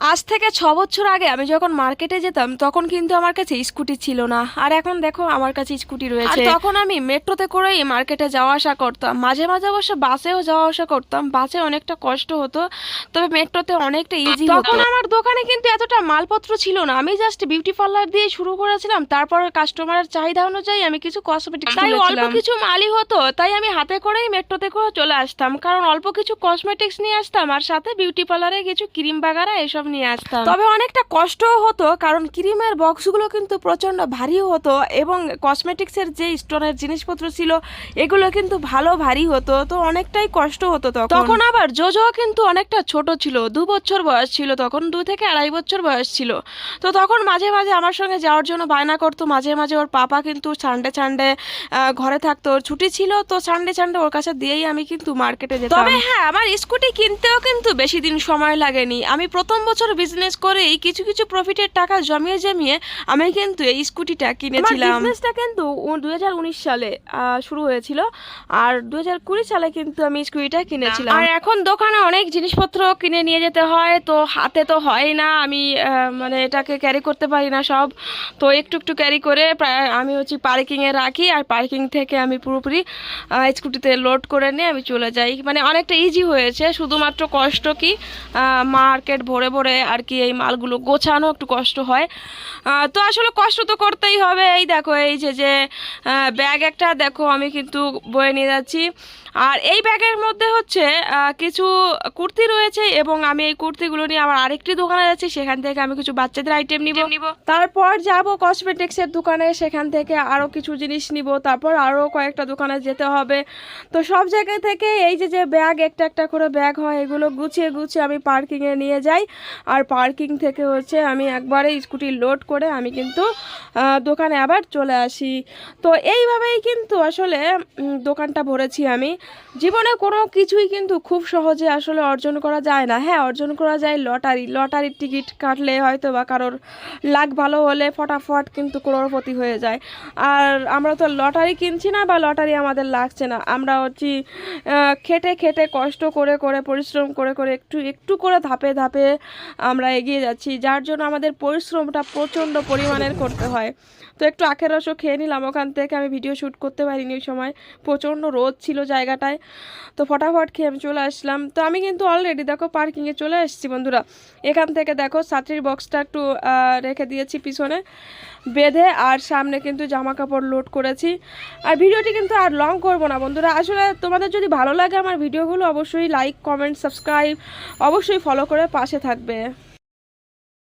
আজ থেকে ছ বছর আগে আমি যখন মার্কেটে যেতাম তখন কিন্তু আমার কাছে স্কুটি ছিল না। আর এখন দেখো আমার কাছে স্কুটি রয়েছে। তখন আমি মেট্রোতে করেই মার্কেটে যাওয়া আসা করতাম। মাঝে মাঝে অবশ্য বাসেও যাওয়া আসা করতাম। বাসে অনেকটা কষ্ট হতো। তবে মেট্রোতে অনেকটা ইজি তখন আমার দোকানে কিন্তু এতটা মালপত্র ছিল না। আমি জাস্ট বিউটি পার্লার দিয়ে শুরু করেছিলাম। তারপর কাস্টমারের চাহিদা অনুযায়ী আমি কিছু কসমেটিক্স তাই অল্প কিছু মালই হতো। তাই আমি হাতে করেই মেট্রোতে করে চলে আসতাম। কারণ অল্প কিছু কসমেটিক্স নিয়ে আসতাম। আর সাথে বিউটি পার্লারে কিছু ক্রিম বাগারা এসব নিয়ে আসতাম। তবে অনেকটা কষ্টও হতো কারণ ক্রিমের বক্সগুলো কিন্তু প্রচণ্ড ভারী হতো এবং কসমেটিক্সের যে স্টোনের জিনিসপত্র ছিল এগুলো কিন্তু ভালো ভারী হতো তো অনেকটাই কষ্ট হতো তখন। তখন আবার জোজো কিন্তু অনেকটা ছোট ছিল দু বছর বয়স ছিল তখন দু থেকে আড়াই বছর বয়স ছিল। তো তখন মাঝে মাঝে আমার সঙ্গে যাওয়ার জন্য বায়না করতো মাঝে মাঝে ওর পাপা কিন্তু সানডে সানডে ঘরে থাকতো ওর ছুটি ছিল তো সানডে সানডে ওর কাছে দিয়েই আমি কিন্তু মার্কেটে যেতাম। তবে হ্যাঁ আমার স্কুটি কিনতেও কিন্তু বেশি দিন সময় লাগেনি। আমি প্রথম বছর বিজনেস করেই কিছু কিছু প্রফিটের টাকা জমিয়ে জমিয়ে আমি কিন্তু এই স্কুটিটা কিনেছিলাম। বিজনেসটা কিন্তু দু সালে শুরু হয়েছিল। আর দু সালে কিন্তু আমি স্কুটিটা কিনেছিলাম। আর এখন দোকানে অনেক জিনিসপত্র কিনে নিয়ে যেতে হয় তো হাতে তো হয় না। আমি মানে এটাকে ক্যারি করতে পারি না সব। তো একটু একটু ক্যারি করে প্রায় আমি হচ্ছে পার্কিংয়ে রাখি। আর পার্কিং থেকে আমি পুরোপুরি স্কুটিতে লোড করে নিয়ে আমি চলে যাই। মানে অনেকটা ইজি হয়েছে। শুধুমাত্র কষ্ট কি? মার্কেট ভরে ভরে আর কি এই মালগুলো গোছানো একটু কষ্ট হয়। তো আসলে কষ্ট তো করতেই হবে। এই দেখো এই যে যে ব্যাগ একটা দেখো আমি কিন্তু বয়ে নিয়ে যাচ্ছি। আর এই ব্যাগের মধ্যে হচ্ছে কিছু কুর্তি রয়েছে এবং আমি এই কুর্তিগুলো নিয়ে আবার আরেকটি দোকানে যাচ্ছি। সেখান থেকে আমি কিছু বাচ্চাদের আইটেম নিব। নিব। তারপর যাব কসমেটিক্সের দোকানে। সেখান থেকে আরও কিছু জিনিস নিব। তারপর আরও কয়েকটা দোকানে যেতে হবে। তো সব জায়গা থেকে এই যে যে ব্যাগ একটা একটা করে ব্যাগ হয় এগুলো গুছিয়ে গুছিয়ে আমি পার্কিংয়ে নিয়ে যাই। আর পার্কিং থেকে হচ্ছে আমি একবারে স্কুটি লোড করে আমি কিন্তু দোকানে আবার চলে আসি। তো এইভাবেই কিন্তু আসলে দোকানটা ভরেছি আমি। জীবনে কোনো কিছুই কিন্তু খুব সহজে আসলে অর্জন করা যায় না। হ্যাঁ অর্জন করা যায় লটারি। লটারির টিকিট কাটলে হয়তো বা কারোর লাখ ভালো হলে ফটাফট কিন্তু করোড়পতি হয়ে যায়। আর আমরা তো লটারি কিনছি না বা লটারি আমাদের লাগছে না। আমরা হচ্ছি খেটে খেটে কষ্ট করে করে, পরিশ্রম করে করে একটু একটু করে ধাপে ধাপে আমরা এগিয়ে যাচ্ছি, যার জন্য আমাদের পরিশ্রমটা প্রচণ্ড পরিমাণের করতে হয়। তো একটু আখের রসও খেয়ে নিলাম ওখান থেকে, আমি ভিডিও শ্যুট করতে পারিনি ওই সময়, প্রচণ্ড রোদ ছিল জায়গাটায়। তো ফটাফট খেয়ে আমি চলে আসলাম। তো আমি কিন্তু অলরেডি দেখো পার্কিংয়ে চলে এসেছি বন্ধুরা। এখান থেকে দেখো ছাত্রীর বক্সটা একটু রেখে দিয়েছি পিছনে। বেঁধে আর সামনে কিন্তু জামা কাপড় লোড করেছি। আর ভিডিওটি কিন্তু আর লং করব না বন্ধুরা। আসলে তোমাদের যদি ভালো লাগে আমার ভিডিওগুলো, অবশ্যই লাইক কমেন্ট সাবস্ক্রাইব অবশ্যই ফলো করে পাশে থাকবে। Dziękuję.